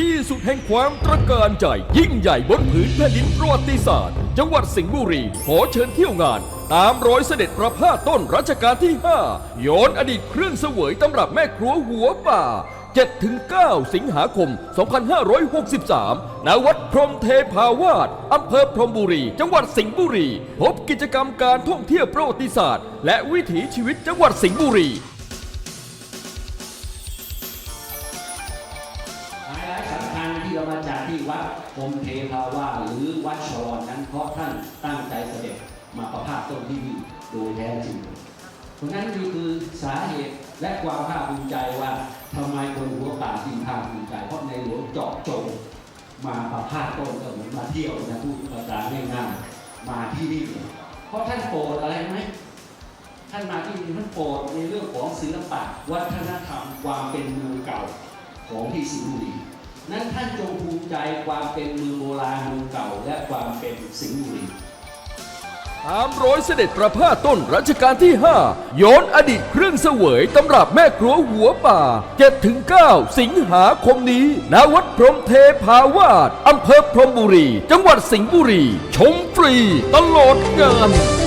ที่สุดแห่งความตระการใจ ยิ่งใหญ่บนผืนแผ่นดินประวัติศาสตร์ จังหวัดสิงห์บุรี ขอเชิญเที่ยวงาน ตามรอยเสด็จประพาสต้นรัชกาลที่ 5 ย้อนอดีตเครื่องเสวยตำรับแม่ครัวหัวป่า 7-9 สิงหาคม 2563 ณ วัดพรหมเทพาวาสอำเภอพรหมบุรี จังหวัดสิงห์บุรี พบกิจกรรมการท่องเที่ยวประวัติศาสตร์ และวิถีชีวิตจังหวัดสิงห์บุรี ที่วัดพรมเทพาวาหรือวัดชรนนั้นเพราะท่านตั้งใจเสด็จมาประพาสต้นที่นี่โดยแท้จริงเพราะนั้นนี่คือสาเหตุและความภาคภูมิใจว่าทำไมคนหัวป่าจึงภาคภูมิใจ เพราะในหลวงเจาะจงมาประพาสต้นก็เหมือนมาเที่ยวนะพูดภาษาง่ายๆมาที่นี่เพราะท่านโปรดอะไรไหมท่านมาที่นี่ท่านโปรดในเรื่องของศิลปะ วัฒนธรรมความเป็นเมืองเก่าของที่สิงห์บุรี นั้นท่านจงภูมิใจความเป็นเมืองโบราณเมืองเก่า และความเป็นสิงห์บุรีตามร้อยเสด็จประพาสต้นรัชกาลที่ 5 ย้อนอดีตเครื่องเสวยตำรับแม่ครัวหัวป่า7-9สิงหาคมนี้ ณ วัดพรหมเทพาวาสอำเภอพรหมบุรี จังหวัดสิงห์บุรี ชมฟรี ตลอดงาน